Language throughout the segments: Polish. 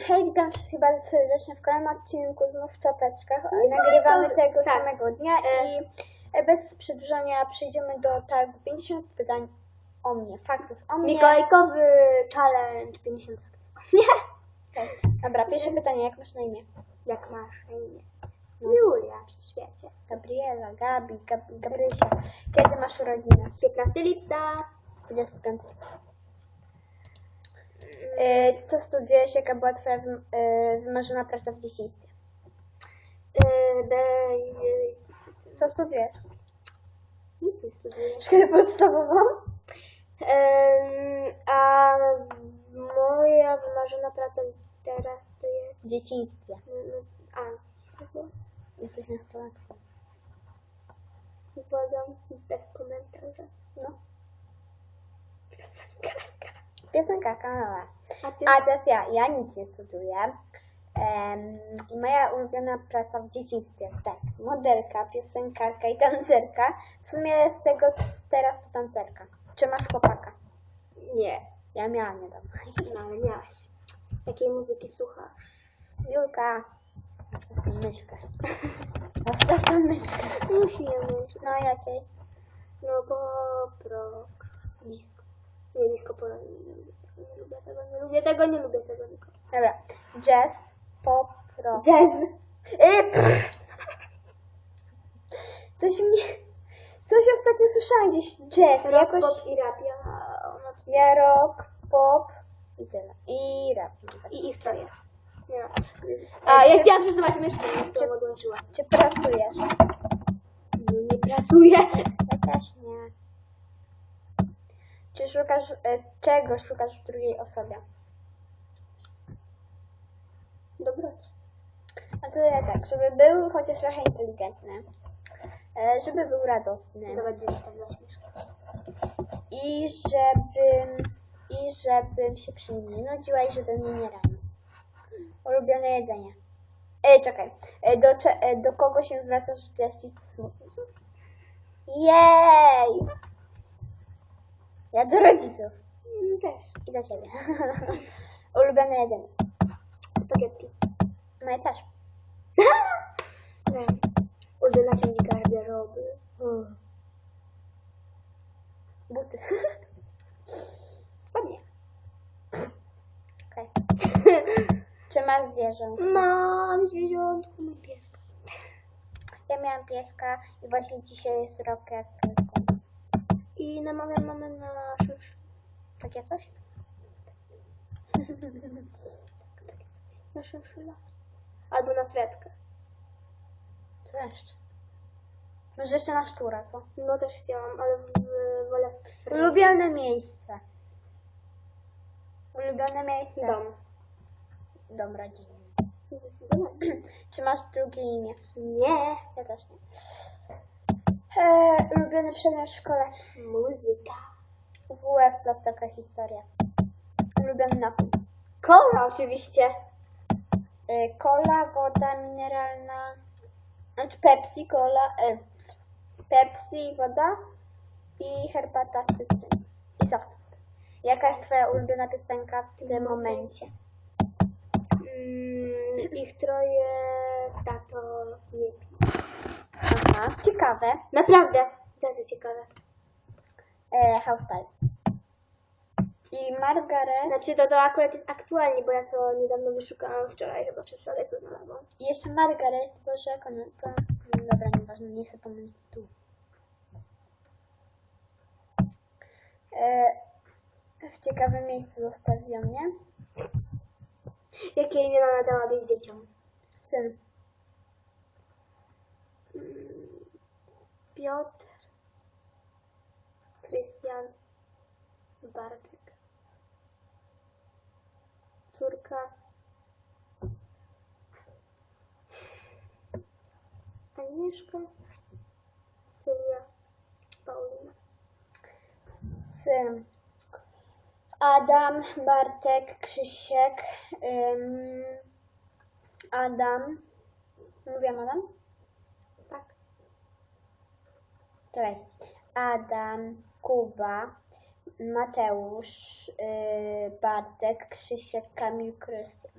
Hej, witam wszystkich bardzo serdecznie w kolejnym odcinku znów w czapeczkach. Nagrywamy tego Tak. samego dnia i e, bez przedłużania przejdziemy do tak 50 pytań o mnie, faktów o mnie. Mikołajkowy challenge 50 faktów. Nie? Tak. Dobra, pierwsze pytanie, jak masz na imię? Jak masz na imię? Julia, przecież wiecie. Gabriela, Gabi, Gab Gabrysia. Kiedy masz urodziny? 15 lipca. 25. E, co studiujesz? Jaka była twoja e, wymarzona praca w dzieciństwie? B... Co studiujesz? Nic nie studiuję. Szkołę podstawową? A moja wymarzona praca teraz to jest... W dzieciństwie. no, no, A, co Jesteś nastolatką. Uważam bez komentarza. No. Piosenkarka, no dobra. A ty? A teraz ja, ja nic nie studiuję. Em, I moja ulubiona praca w dzieciństwie, tak, modelka, piosenkarka i tancerka. W sumie z tego teraz to tancerka. Czy masz chłopaka? Nie. Ja miałam niedawno. No, ale miałaś. Jakiej muzyki słuchasz? Julka, zostaw tą myszkę. Zostaw tą myszkę. Musi je mieć. No jakiej? No pop, rock, disco. Nie, disco polo. Nie, nie lubię tego, nie lubię tego, nie lubię tego. Nikogo. Dobra, jazz, pop, rock. Jazz. Y, pff. Coś mnie... Coś ostatnio słyszałam gdzieś jazz, Rock, jakoś... pop i rap. Ja, ona, Ja rock, pop i tyle. I rap. I ich troje. Nie. A ja chciałam przesuwać myszkę, Czy- to odłączyła. Czy pracujesz? Nie, nie pracuję. Ja też nie. Czy szukasz... E, czego szukasz w drugiej osobie? Dobroci. A to ja tak, żeby był chociaż trochę inteligentny. E, żeby był radosny. Zobacz, gdzie. I żebym... I żebym się przy nim nie nudziła i żeby mnie nie ranił. Ulubione jedzenie. E, czekaj. E, do, cze- e, do kogo się zwracasz, gdy jesteś smutny? Jej! Ja do rodziców. Mm, Też. I do ciebie. Ulubione jedzenie. Spaghetti. No i też. Nie. Ulubiona część garderoby. Mm. Buty. Spodnie. Okej. Czy masz zwierzę? Mam zwierzątko, mój pieska. Ja miałam pieska i właśnie dzisiaj jest rok jak I namawiam mamę na szysz. takie coś. Na szynszyla. Albo na fretkę. Co jeszcze? Może jeszcze na szczura, co? No też chciałam, ale wolę fretkę. Ulubione miejsce. Ulubione miejsce. Dom. Dom rodzinny. Czy masz drugie imię? Nie. Ja też nie. E, ulubiony przedmiot w szkole. Muzyka. WF, placówka, historia. Ulubiony napój. Kola oczywiście. E, Cola, woda mineralna. Znaczy Pepsi, cola. E, Pepsi, woda. I herbata z cytryny. I soft. Jaka jest twoja ulubiona piosenka w tym momencie? Mm, ich troje tato nie pi. Aha, ciekawe. Naprawdę. Bardzo ciekawe. E, House Party. I Margaret. Znaczy to, to akurat jest aktualnie, bo ja to niedawno wyszukałam wczoraj, chyba przedwczoraj to znalazłam. I jeszcze Margaret, Boże, jak ona to... Dobra, nieważne, nie chcę pomylić tu. E, w ciekawym miejscu zostawiłam, nie? Jakie imiona dałabyś dzieciom? Syn. Piotr, Krystian, Bartek, córka, Agnieszka, Sylwia, Paulina. Syn. Adam, Bartek, Krzysiek, ym, Adam. Mówiłam Adam? Tak. Czekaj. Adam, Kuba, Mateusz, yy, Bartek, Krzysiek, Kamil, Krystian.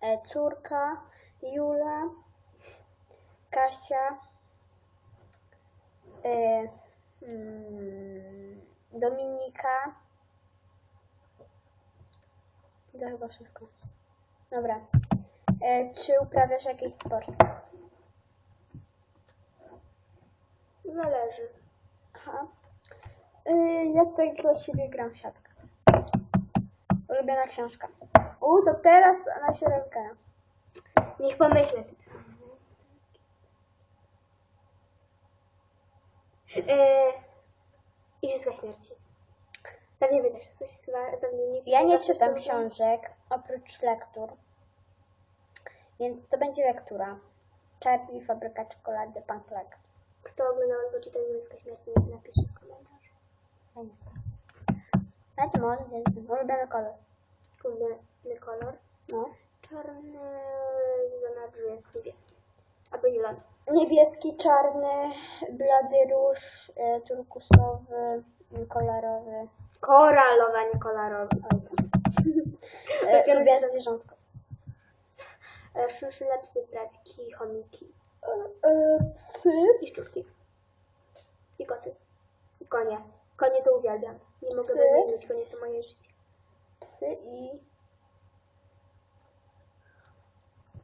e, córka, Jula, Kasia, e, mm, Dominika. To chyba wszystko. Dobra. E, czy uprawiasz jakiś sport? Zależy. Aha. Y, ja tutaj dla siebie gram w siatkę. Ulubiona książka. U, to teraz ona się rozgara. Niech pomyślę. Czy... Eee, Igrzyska śmierci. Pewnie wydasz coś pewnie nie Ja nie czytam tam- książek oprócz lektur. Więc to będzie lektura. Charlie, Fabryka Czekolady, Pan Flex. Kto oglądał albo czytał Igrzyska śmierci, napisze w komentarzu. Znaczy może. Ulubiony kolor. Ulubiony kolor. No. Czarny zanadrzu jest niebieski. Albo zielony. Niebieski, czarny, blady róż, y, turkusowy, kolorowy. Koralowy, a nie kolorowy. E, Dopiero lubię zwierzątko. E, Szynszyle, psy, pratki, chomiki. E, psy. I szczurki. I koty. I konie. Konie to uwielbiam. Nie mogę Psy? wymienić, konie to moje życie. Psy i...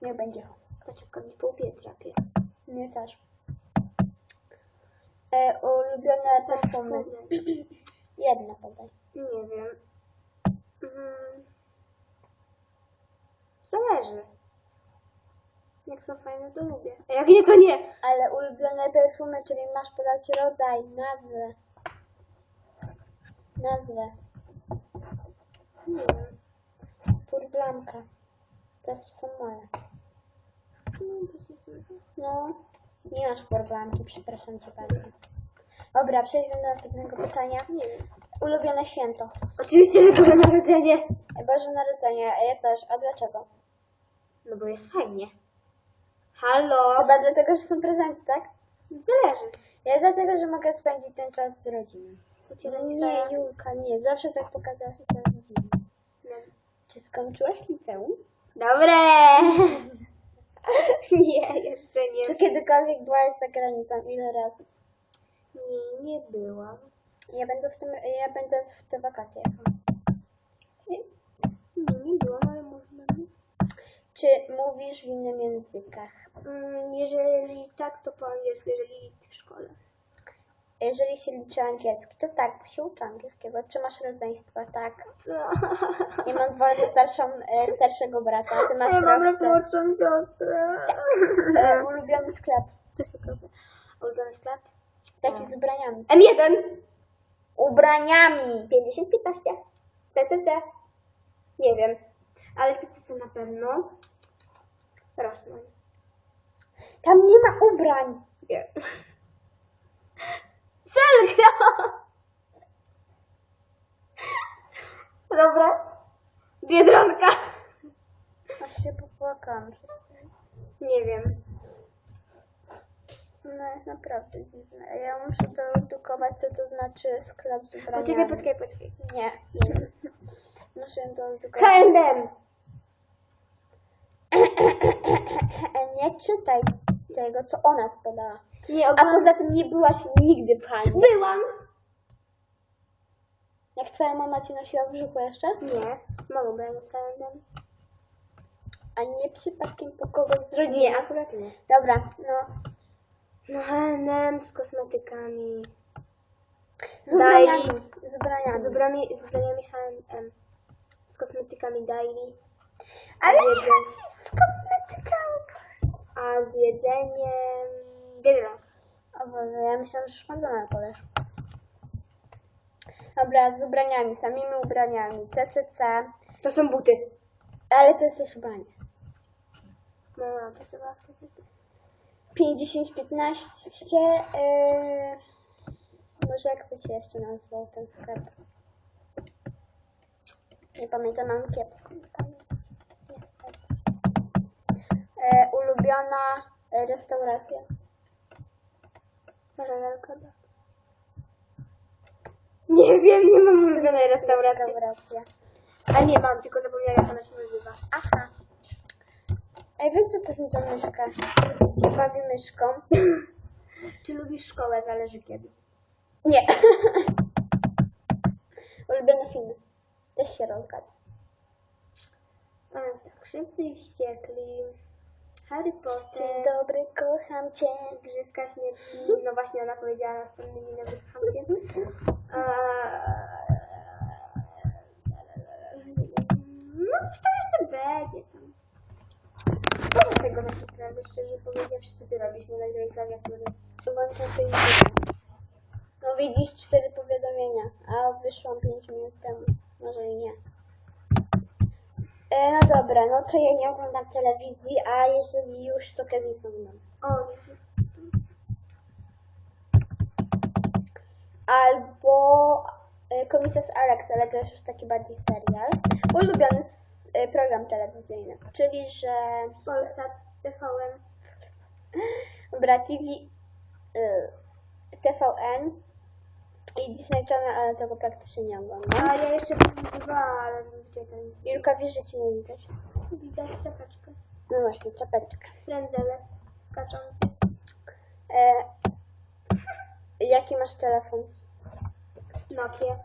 Nie będzie. Kaczepka mnie po łbie drapie. Nie też. E, ulubione perfumy. Jedna podaj. Nie wiem. Mm. Zależy. Jak są fajne, to lubię. A jak nie, to nie. Ale ulubione perfumy, czyli masz podać rodzaj, nazwę. Nazwę. Nie wiem. Purblanka. To są moje. No. No, nie masz purblanki, przepraszam cię bardzo. Dobra, przejdźmy do następnego pytania. Nie wiem. Ulubione święto. Oczywiście, że Boże Narodzenie. Boże Narodzenie, a ja też. A dlaczego? No bo jest fajnie. Halo. Chyba dlatego, że są prezenty, tak? Zależy. Ja dlatego, że mogę spędzić ten czas z rodziną. Co cię No nie? Julka, nie. Zawsze tak pokazałaś mi tę rodzinę. Czy skończyłaś liceum? Dobre. nie, jeszcze nie. Czy kiedykolwiek byłaś za granicą? Ile razy? Nie, nie byłam. Ja będę w tym, ja będę w te wakacje. jechała. Nie, nie, nie byłam, ale można. Czy mówisz w innym językach? Mm, jeżeli tak, to po angielsku, jeżeli w szkole. Jeżeli się liczy angielski, to tak, się uczy angielskiego. Czy masz rodzeństwo? Tak. Ja mam dwoje starszą, e, starszego brata, ty masz Ja mam młodszą siostrę. E, ulubiony sklep. To jest okropne. Ulubiony sklep? Taki z ubraniami. M1. Ubraniami! 50-15. TTT. Nie wiem. Ale TTT na pewno. Rosman. Tam nie ma ubrań. Nie. Selka! Dobra. Biedronka. Aż się popłakałam. Nie wiem. No jest naprawdę dziwne. Ja muszę doedukować, co to znaczy sklep z ubraniami. Poczekaj, poczekaj, poczekaj. Nie, nie. Muszę doedukować. H&M. Nie czytaj tego, co ona ci podała. Nie, A poza tym nie byłaś nigdy w Hani. Byłam. Jak twoja mama cię nosiła w brzuchu jeszcze? Nie. Byłam z H&M. A nie przypadkiem po kogoś z rodziny? Nie, akurat nie. Dobra, no. No H&M z kosmetykami. Z ubraniami. Z Z ubraniami. ubraniami, z ubraniami H&M. Z kosmetykami Daily. Ale nie chodzi z kosmetykami. A z jedzeniem... Biedronka. O Boże, ja myślałam, że szpandona powiesz. Dobra, z ubraniami, samymi ubraniami. CCC. To są buty. Ale to jest też ubranie. Mama pracowała w CCC. 50-15. Yy... Może jak to się jeszcze nazywał ten sklep? Nie pamiętam, mam kiepską pamięć. Ulubiona e, restauracja. Nie wiem, nie mam ulubionej restauracji. Restauracja. A nie mam, tylko zapomniałam jak ona się nazywa. Aha. Ej, weź zostaw mi tą myszkę. Się bawi myszką. Czy lubisz szkołę? Zależy kiedy. Nie. Ulubione filmy. Też się rozgadza. A tak, szybcy i wściekli. Harry Potter. Dzień dobry, kocham cię. Igrzyska śmierci. No właśnie ona powiedziała pewnym imieniu kocham cię. No coś tam jeszcze będzie tam. Co z tego tak naprawdę, szczerze powiedziawszy, co ty robisz, nie nagrywaj klawiatury. Wyłączam filmik. No widzisz, cztery powiadomienia, a wyszłam 5 minut temu. Może i nie. E, no dobra, no to ja nie oglądam telewizji, a jeżeli już, to Kevin są mną. O. Albo e, Komisarz Alex, ale to już taki bardziej serial. Ulubiony s- e, program telewizyjny, czyli że Polsat, TVN. Dobra, TV, y, TVN i Disney Channel, ale tego praktycznie nie oglądam. A ja jeszcze dwa, ale zazwyczaj to nic Julka, wiesz, że cię nie widać. widać. Czapeczkę. No właśnie, czapeczka. Frędzele skaczące. E, jaki masz telefon? Nokia.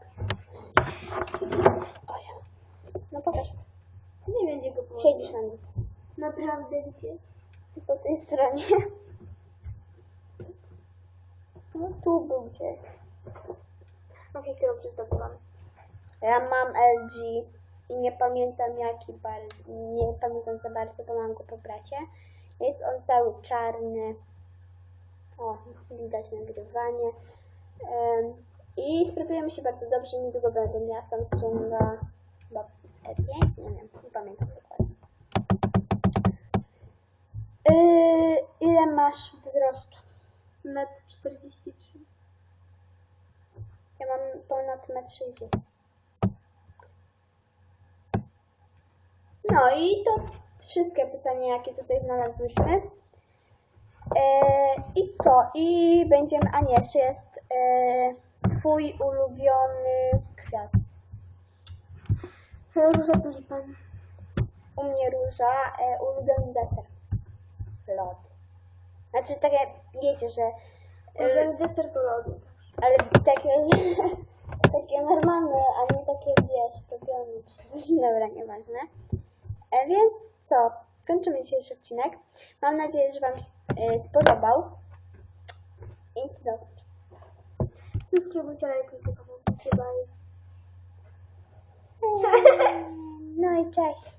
O ja. No pokaż. Nie będzie go położyć. Siedzisz na nim. Naprawdę gdzie? Po tej stronie. No tu był gdzie. Nokia, którą zdobyłam. Ja mam LG i nie pamiętam jaki bar, nie pamiętam za bardzo, bo mam go po bracie. Jest on cały czarny. O, widać nagrywanie. Em, I sprawuje mi się bardzo dobrze. Niedługo będę miała Samsunga chyba R5, nie wiem, nie pamiętam dokładnie. Yy, ile masz wzrostu? Metr 43. Ja mam ponad 1,60 m. No i to wszystkie pytania, jakie tutaj znalazłyśmy. E, I co? I będziemy. A nie, jeszcze jest e, Twój ulubiony kwiat. Róża tulipan. U mnie róża, e, ulubiony deser. Lody. Znaczy takie, wiecie, że. Ulubiony deser to lody. Ale takie, takie normalne, a nie takie, wiesz, robione. Dobra, nieważne. E, więc co? Kończymy dzisiejszy odcinek. Mam nadzieję, że Wam się e, spodobał. I cudownie. Subskrybujcie, lajkujcie, komentujcie, bye. No i cześć.